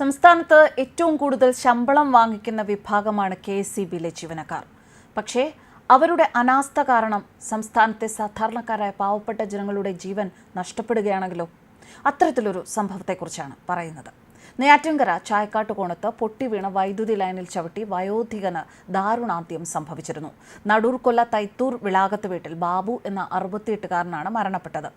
സംസ്ഥാനത്ത് ഏറ്റവും കൂടുതൽ ശമ്പളം വാങ്ങിക്കുന്ന വിഭാഗമാണ് കെ എസ് സി ബിയിലെ ജീവനക്കാർ. പക്ഷേ അവരുടെ അനാസ്ഥ കാരണം സംസ്ഥാനത്തെ സാധാരണക്കാരായ പാവപ്പെട്ട ജനങ്ങളുടെ ജീവൻ നഷ്ടപ്പെടുകയാണെങ്കിലോ? അത്തരത്തിലൊരു സംഭവത്തെക്കുറിച്ചാണ് പറയുന്നത്. നെയ്യാറ്റിൻകര ചായക്കാട്ടുകോണത്ത് പൊട്ടി വീണ വൈദ്യുതി ലൈനിൽ ചവിട്ടി വയോധികന് ദാരുണാന്ത്യം സംഭവിച്ചിരുന്നു. നടൂർക്കൊല്ല തൈത്തൂർ വിളാകത്ത് വീട്ടിൽ ബാബു എന്ന അറുപത്തിയെട്ടുകാരനാണ് മരണപ്പെട്ടത്.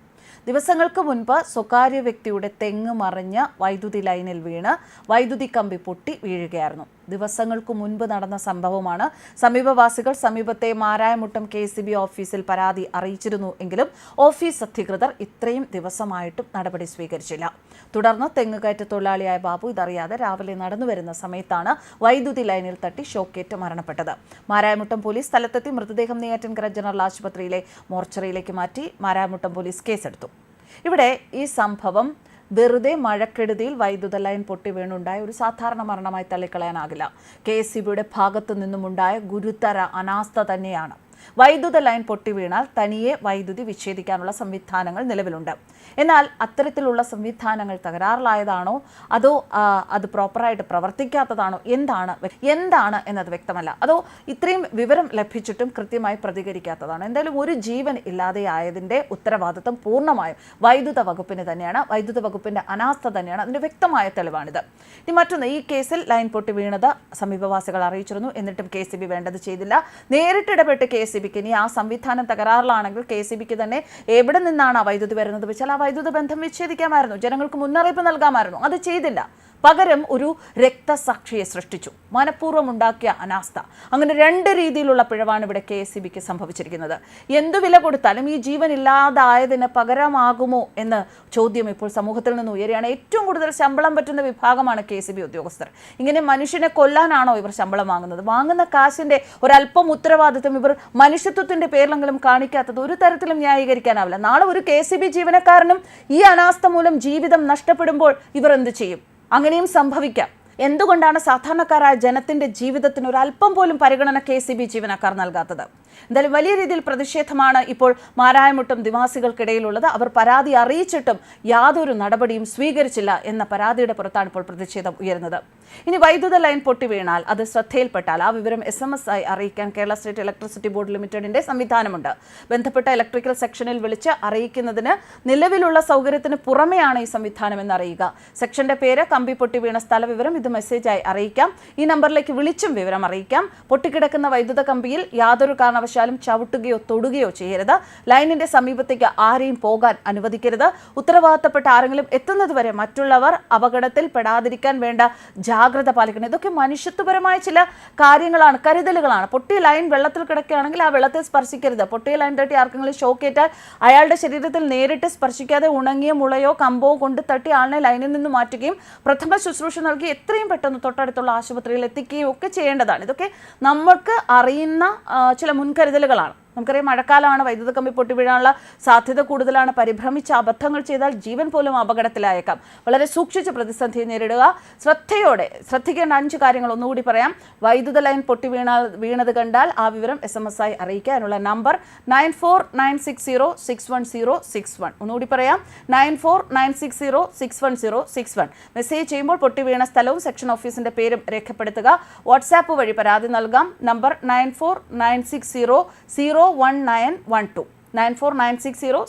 ദിവസങ്ങൾക്ക് മുൻപ് സ്വകാര്യ വ്യക്തിയുടെ തെങ്ങ് മറിഞ്ഞ് വൈദ്യുതി ലൈനിൽ വീണ് വൈദ്യുതി കമ്പി പൊട്ടി വീഴുകയായിരുന്നു. ദിവസങ്ങൾക്ക് മുൻപ് നടന്ന സംഭവമാണ് സമീപവാസികൾ സമീപത്തെ മാരായമുട്ടം കെ സി ബി ഓഫീസിൽ പരാതി അറിയിച്ചിരുന്നു എങ്കിലും ഓഫീസ് അധികൃതർ ഇത്രയും ദിവസമായിട്ടും നടപടി സ്വീകരിച്ചില്ല. തുടർന്ന് തെങ്ങുകയറ്റ തൊഴിലാളിയായ ബാബു ഇതറിയാതെ രാവിലെ നടന്നു വരുന്ന സമയത്താണ് വൈദ്യുതി ലൈനിൽ തട്ടി ഷോക്കേറ്റ് മരണപ്പെട്ടത്. മാരായമുട്ടം പോലീസ് സ്ഥലത്തെത്തി മൃതദേഹം നെയ്യാറ്റിൻകര ജനറൽ ആശുപത്രിയിലെ മോർച്ചറിയിലേക്ക് മാറ്റി മാരായമുട്ടം പോലീസ് കേസെടുത്തു. ഇവിടെ ഈ സംഭവം വെറുതെ മഴക്കെടുതിയിൽ വൈദ്യുത ലൈൻ പൊട്ടി വീണുണ്ടായ ഒരു സാധാരണ മരണമായി തള്ളിക്കളയാനാകില്ല. കെ എസ് സി ബിയുടെ ഭാഗത്തു നിന്നുമുണ്ടായ ഗുരുതര അനാസ്ഥ തന്നെയാണ്. വൈദ്യുത ലൈൻ പൊട്ടി വീണാൽ തനിയെ വൈദ്യുതി വിച്ഛേദിക്കാനുള്ള സംവിധാനങ്ങൾ നിലവിലുണ്ട്. എന്നാൽ അത്തരത്തിലുള്ള സംവിധാനങ്ങൾ തകരാറിലായതാണോ? അതോ അത് പ്രോപ്പറായിട്ട് പ്രവർത്തിക്കാത്തതാണോ? എന്താണ് എന്താണ് എന്നത് വ്യക്തമല്ല. അതോ ഇത്രയും വിവരം ലഭിച്ചിട്ടും കൃത്യമായി പ്രതികരിക്കാത്തതാണോ? എന്തായാലും ഒരു ജീവൻ ഇല്ലാതെയായതിന്റെ ഉത്തരവാദിത്വം പൂർണമായും വൈദ്യുത വകുപ്പിന് തന്നെയാണ്. വൈദ്യുത വകുപ്പിന്റെ അനാസ്ഥ തന്നെയാണ്. അതിന്റെ വ്യക്തമായ തെളിവാണിത്. ഇനി മറ്റൊന്ന് ഈ കേസിൽ ലൈൻ പൊട്ടി വീണത് സമീപവാസികൾ അറിയിച്ചിരുന്നു. എന്നിട്ടും കെ വേണ്ടത് ചെയ്തില്ല. നേരിട്ട് ഇടപെട്ട് കെ സി ബിക്ക്. ഇനി ആ സംവിധാനം തകരാറിലാണെങ്കിൽ കെ സി ബിക്ക് തന്നെ എവിടെ നിന്നാണ് ആ വൈദ്യുതി വരുന്നത് വെച്ചാൽ ആ വൈദ്യുത ബന്ധം വിച്ഛേദിക്കാമായിരുന്നു. ജനങ്ങൾക്ക് മുന്നറിയിപ്പ് നൽകാമായിരുന്നു. അത് ചെയ്തില്ല. പകരം ഒരു രക്തസാക്ഷിയെ സൃഷ്ടിച്ചു. മനഃപൂർവം ഉണ്ടാക്കിയ അനാസ്ഥ. അങ്ങനെ രണ്ട് രീതിയിലുള്ള പിഴവാണ് ഇവിടെ കെ എസ് ബിക്ക് സംഭവിച്ചിരിക്കുന്നത്. എന്തു വില കൊടുത്താലും ഈ ജീവൻ ഇല്ലാതായതിന് പകരമാകുമോ എന്ന് ചോദ്യം ഇപ്പോൾ സമൂഹത്തിൽ നിന്ന് ഉയരുകയാണ്. ഏറ്റവും കൂടുതൽ ശമ്പളം പറ്റുന്ന വിഭാഗമാണ് കെ എസ് ബി ഉദ്യോഗസ്ഥർ. ഇങ്ങനെ മനുഷ്യനെ കൊല്ലാനാണോ ഇവർ ശമ്പളം വാങ്ങുന്നത്? വാങ്ങുന്ന കാശിന്റെ ഒരല്പം ഉത്തരവാദിത്വം ഇവർ മനുഷ്യത്വത്തിന്റെ പേരിലെങ്കിലും കാണിക്കാത്തത് ഒരു തരത്തിലും ന്യായീകരിക്കാനാവില്ല. നാളെ ഒരു കെ എസ് ബി ജീവനക്കാരനും ഈ അനാസ്ഥ മൂലം ജീവിതം നഷ്ടപ്പെടുമ്പോൾ ഇവർ എന്ത് ചെയ്യും? അങ്ങനെയും സംഭവിക്കാം. എന്തുകൊണ്ടാണ് സാധാരണക്കാരായ ജനത്തിന്റെ ജീവിതത്തിന് ഒരല്പം പോലും പരിഗണന കെ സി ബി ജീവനക്കാർ നൽകാത്തത്? എന്തായാലും വലിയ രീതിയിൽ പ്രതിഷേധമാണ് ഇപ്പോൾ മാരായമുട്ടും നിവാസികൾക്കിടയിലുള്ളത്. അവർ പരാതി അറിയിച്ചിട്ടും യാതൊരു നടപടിയും സ്വീകരിച്ചില്ല എന്ന പരാതിയുടെ പുറത്താണ് ഇപ്പോൾ പ്രതിഷേധം ഉയരുന്നത്. ഇനി വൈദ്യുത ലൈൻ പൊട്ടി വീണാൽ അത് ശ്രദ്ധയിൽപ്പെട്ടാൽ ആ വിവരം എസ് എം എസ് ആയി അറിയിക്കാൻ കേരള സ്റ്റേറ്റ് ഇലക്ട്രിസിറ്റി ബോർഡ് ലിമിറ്റഡിന്റെ സംവിധാനമുണ്ട്. ബന്ധപ്പെട്ട ഇലക്ട്രിക്കൽ സെക്ഷനിൽ വിളിച്ച് അറിയിക്കുന്നതിന് നിലവിലുള്ള സൗകര്യത്തിന് പുറമെയാണ് ഈ സംവിധാനം എന്ന് അറിയുക സെക്ഷന്റെ പേര് കമ്പി പൊട്ടി വീണ സ്ഥല വിവരം ഇത് മെസ്സേജായി അറിയിക്കാം. ഈ നമ്പറിലേക്ക് വിളിച്ചും വിവരം അറിയിക്കാം. പൊട്ടിക്കിടക്കുന്ന വൈദ്യുത കമ്പിയിൽ യാതൊരു കാരണവശാലും ചവിട്ടുകയോ തൊടുകയോ ചെയ്യരുത്. ലൈനിന്റെ സമീപത്തേക്ക് ആരെയും പോകാൻ അനുവദിക്കരുത്. ഉത്തരവാദിത്തപ്പെട്ട ആരെങ്കിലും എത്തുന്നതുവരെ മറ്റുള്ളവർ അപകടത്തിൽ പെടാതിരിക്കാൻ വേണ്ട ജാഗ്രത പാലിക്കണം. ഇതൊക്കെ മനുഷ്യത്വപരമായ ചില കാര്യങ്ങളാണ് കരുതലുകളാണ്. പൊട്ടിയ ലൈൻ വെള്ളത്തിൽ കിടക്കുകയാണെങ്കിൽ ആ വെള്ളത്തെ സ്പർശിക്കരുത്. പൊട്ടിയ ലൈൻ തട്ടി ആർക്കെങ്കിലും ഷോക്കേറ്റാൽ അയാളുടെ ശരീരത്തിൽ നേരിട്ട് സ്പർശിക്കാതെ ഉണങ്ങിയ മുളയോ കമ്പോ കൊണ്ട് തട്ടി ആളിനെ ലൈനിൽ നിന്ന് മാറ്റുകയും പ്രഥമ ശുശ്രൂഷ നൽകി എത്രയും പെട്ടെന്ന് തൊട്ടടുത്തുള്ള ആശുപത്രിയിൽ എത്തിക്കുകയും ഒക്കെ ചെയ്യേണ്ടതാണ്. ഇതൊക്കെ നമ്മൾക്ക് അറിയുന്ന ചില ചില മുൻകരുതലുകളാണ്. നമുക്കറിയാം മഴക്കാലമാണ് വൈദ്യുത കമ്പി പൊട്ടി വീഴാനുള്ള സാധ്യത കൂടുതലാണ്. പരിഭ്രമിച്ച അബദ്ധങ്ങൾ ചെയ്താൽ ജീവൻ പോലും അപകടത്തിലായേക്കാം. വളരെ സൂക്ഷിച്ച് പ്രതിസന്ധി നേരിടുക. ശ്രദ്ധയോടെ ശ്രദ്ധിക്കേണ്ട അഞ്ച് കാര്യങ്ങൾ ഒന്നുകൂടി പറയാം. വൈദ്യുത ലൈൻ പൊട്ടി വീണാൽ വീണത് കണ്ടാൽ ആ വിവരം എസ് എം എസ് ആയി അറിയിക്കുക അതിനുള്ള number nine four nine six zero six one zero six one. ഒന്നുകൂടി പറയാം. Nine four nine six zero six one zero six one. Message ചെയ്യുമ്പോൾ പൊട്ടി വീണ സ്ഥലവും സെക്ഷൻ ഓഫീസിന്റെ പേരും രേഖപ്പെടുത്തുക. വാട്സാപ്പ് വഴി പരാതി നൽകാം. Number nine four nine six zero zero 01912 94960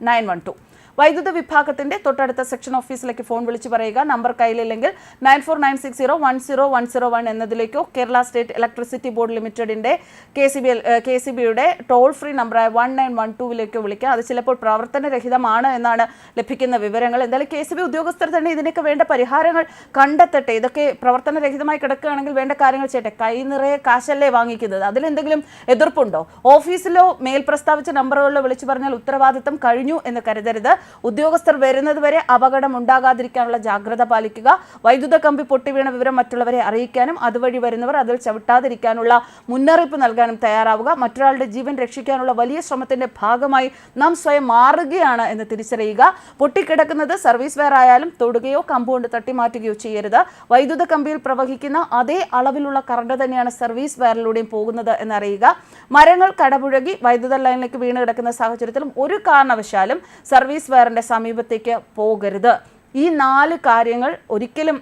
01912. വൈദ്യുത വിഭാഗത്തിന്റെ തൊട്ടടുത്ത സെക്ഷൻ ഓഫീസിലേക്ക് ഫോൺ വിളിച്ച് പറയുക. Number കയ്യിലില്ലെങ്കിൽ nine four nine six zero one zero one zero one എന്നതിലേക്കോ Kerala state electricity board ലിമിറ്റഡിന്റെ K C B K C ബിയുടെ ടോൾ ഫ്രീ നമ്പറായ വൺ നയൻ വൺ ടൂവിലേക്കോ വിളിക്കുക. അത് ചിലപ്പോൾ പ്രവർത്തനരഹിതമാണ് എന്നാണ് ലഭിക്കുന്ന വിവരങ്ങൾ. എന്തായാലും കെ സി ബി ഉദ്യോഗസ്ഥർ തന്നെ ഇതിനൊക്കെ വേണ്ട പരിഹാരങ്ങൾ കണ്ടെത്തട്ടെ. ഇതൊക്കെ പ്രവർത്തനരഹിതമായി കിടക്കുകയാണെങ്കിൽ വേണ്ട കാര്യങ്ങൾ ചെയ്യട്ടെ. കൈ നിറയെ കാശല്ലേ വാങ്ങിക്കുന്നത്? അതിലെന്തെങ്കിലും എതിർപ്പുണ്ടോ? ഓഫീസിലോ മേൽ പ്രസ്താവിച്ച നമ്പറുകളിലോ വിളിച്ചു പറഞ്ഞാൽ ഉത്തരവാദിത്തം കഴിഞ്ഞു എന്ന് കരുതരുത്. ഉദ്യോഗസ്ഥർ വരുന്നത് വരെ അപകടം ഉണ്ടാകാതിരിക്കാനുള്ള ജാഗ്രത പാലിക്കുക. വൈദ്യുത കമ്പി പൊട്ടിവീണ വിവരം മറ്റുള്ളവരെ അറിയിക്കാനും അതുവഴി വരുന്നവർ അതിൽ ചവിട്ടാതിരിക്കാനുള്ള മുന്നറിയിപ്പ് നൽകാനും തയ്യാറാവുക. മറ്റൊരാളുടെ ജീവൻ രക്ഷിക്കാനുള്ള വലിയ ശ്രമത്തിന്റെ ഭാഗമായി നാം സ്വയം മാറുകയാണ് എന്ന് തിരിച്ചറിയുക. പൊട്ടിക്കിടക്കുന്നത് സർവീസ് വെയർ ആയാലും തൊടുകയോ കമ്പുകൊണ്ട് തട്ടിമാറ്റുകയോ ചെയ്യരുത്. വൈദ്യുത കമ്പിയിൽ പ്രവഹിക്കുന്ന അതേ അളവിലുള്ള കറണ്ട് തന്നെയാണ് സർവീസ് വയറിലൂടെയും പോകുന്നത് എന്നറിയുക. മരങ്ങൾ കടപുഴകി വൈദ്യുത ലൈനിലേക്ക് വീണ് കിടക്കുന്ന സാഹചര്യത്തിലും ഒരു കാരണവശാലും സർവീസ് വയറിന്റെ സമീപത്തേക്ക് പോകരുത്. ഈ നാല് കാര്യങ്ങൾ ഒരിക്കലും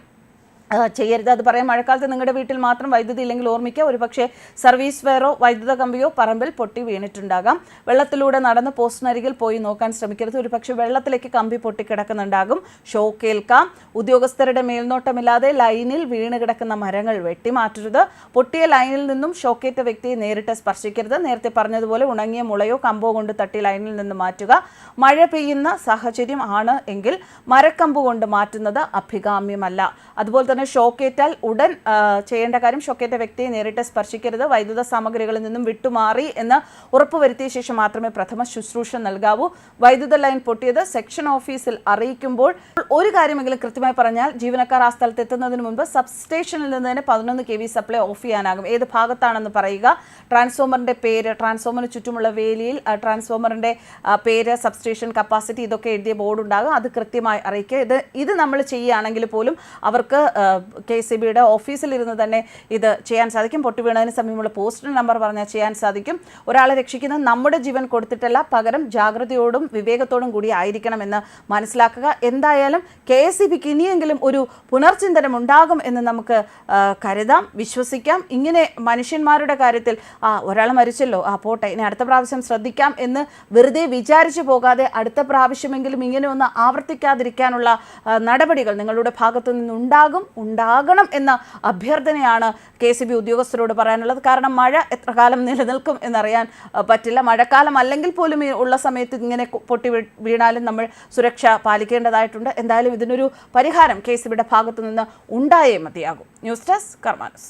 ചെയ്യരുത്. അത് പറയാം മഴക്കാലത്ത് നിങ്ങളുടെ വീട്ടിൽ മാത്രം വൈദ്യുതി ഇല്ലെങ്കിൽ ഓർമ്മിക്കുക. ഒരുപക്ഷെ സർവീസ് വയറോ വൈദ്യുത കമ്പിയോ പറമ്പിൽ പൊട്ടി വീണിട്ടുണ്ടാകാം. വെള്ളത്തിലൂടെ നടന്ന് പോസ്റ്റിനരികിൽ പോയി നോക്കാൻ ശ്രമിക്കരുത്. ഒരുപക്ഷെ വെള്ളത്തിലേക്ക് കമ്പി പൊട്ടിക്കിടക്കുന്നുണ്ടാകും. ഷോക്ക് ഏൽക്കാം ഉദ്യോഗസ്ഥരുടെ മേൽനോട്ടമില്ലാതെ ലൈനിൽ വീണ് കിടക്കുന്ന മരങ്ങൾ വെട്ടിമാറ്റരുത്. പൊട്ടിയ ലൈനിൽ നിന്നും ഷോക്കേറ്റ വ്യക്തിയെ നേരിട്ട് സ്പർശിക്കരുത്. നേരത്തെ പറഞ്ഞതുപോലെ ഉണങ്ങിയ മുളയോ കമ്പോ കൊണ്ട് തട്ടി ലൈനിൽ നിന്ന് മാറ്റുക. മഴ പെയ്യുന്ന സാഹചര്യം ആണ് എങ്കിൽ മരക്കമ്പ് കൊണ്ട് മാറ്റുന്നത് അഭികാമ്യമല്ല. അതുപോലെ തന്നെ ഷോക്കേറ്റാൽ ഉടൻ ചെയ്യേണ്ട കാര്യം ഷോക്കേറ്റ വ്യക്തിയെ നേരിട്ട് സ്പർശിക്കരുത് വൈദ്യുത സാമഗ്രികളിൽ നിന്നും വിട്ടുമാറി എന്ന് ഉറപ്പുവരുത്തിയ ശേഷം മാത്രമേ പ്രഥമ ശുശ്രൂഷ നൽകാവൂ. വൈദ്യുത ലൈൻ പൊട്ടിയത് സെക്ഷൻ ഓഫീസിൽ അറിയിക്കുമ്പോൾ ഒരു കാര്യമെങ്കിലും കൃത്യമായി പറഞ്ഞാൽ ജീവനക്കാർ ആ സ്ഥലത്ത് എത്തുന്നതിന് മുമ്പ് സബ്സ്റ്റേഷനിൽ നിന്ന് തന്നെ പതിനൊന്ന് കെ വി സപ്ലൈ ഓഫ് ചെയ്യാനാകും. ഏത് ഭാഗത്താണെന്ന് പറയുക. ട്രാൻസ്ഫോമറിന്റെ പേര് ട്രാൻസ്ഫോമറിന് ചുറ്റുമുള്ള വേലിയിൽ ട്രാൻസ്ഫോമറിന്റെ പേര് സബ്സ്റ്റേഷൻ കപ്പാസിറ്റി ഇതൊക്കെ എഴുതിയ ബോർഡ് ഉണ്ടാകും അത് കൃത്യമായി അറിയിക്കുക. ഇത് ഇത് നമ്മൾ ചെയ്യുകയാണെങ്കിൽ പോലും അവർക്ക് കെ സി ബിയുടെ ഓഫീസിലിരുന്ന് തന്നെ ഇത് ചെയ്യാൻ സാധിക്കും. പൊട്ടി വീണതിന് സമീപമുള്ള പോസ്റ്റൽ നമ്പർ പറഞ്ഞാൽ ചെയ്യാൻ സാധിക്കും. ഒരാളെ രക്ഷിക്കുന്നത് നമ്മുടെ ജീവൻ കൊടുത്തിട്ടല്ല പകരം ജാഗ്രതയോടും വിവേകത്തോടും കൂടി ആയിരിക്കണമെന്ന് മനസ്സിലാക്കുക. എന്തായാലും കെ എസ് ഇ ബിക്ക് ഇനിയെങ്കിലും ഒരു പുനർചിന്തനം ഉണ്ടാകും എന്ന് നമുക്ക് കരുതാം വിശ്വസിക്കാം. ഇങ്ങനെ മനുഷ്യന്മാരുടെ കാര്യത്തിൽ ആ ഒരാൾ മരിച്ചല്ലോ ആ പോട്ടെ ഇനി അടുത്ത പ്രാവശ്യം ശ്രദ്ധിക്കാം എന്ന് വെറുതെ വിചാരിച്ചു പോകാതെ അടുത്ത പ്രാവശ്യമെങ്കിലും ഇങ്ങനെ ഒന്ന് ആവർത്തിക്കാതിരിക്കാനുള്ള നടപടികൾ നിങ്ങളുടെ ഭാഗത്തു നിന്നുണ്ടാകും ഉണ്ടാകണം എന്ന അഭ്യർത്ഥനയാണ് കെ സി ബി ഉദ്യോഗസ്ഥരോട് പറയാനുള്ളത്. കാരണം മഴ എത്ര കാലം നിലനിൽക്കും എന്നറിയാൻ പറ്റില്ല. മഴക്കാലം അല്ലെങ്കിൽ പോലും ഉള്ള സമയത്ത് ഇങ്ങനെ പൊട്ടി വീണാലും നമ്മൾ സുരക്ഷ പാലിക്കേണ്ടതായിട്ടുണ്ട്. എന്തായാലും ഇതിനൊരു പരിഹാരം കെ സി ബിയുടെ ഭാഗത്തു നിന്ന് ഉണ്ടായേ മതിയാകും. News desk കർമാനസ്.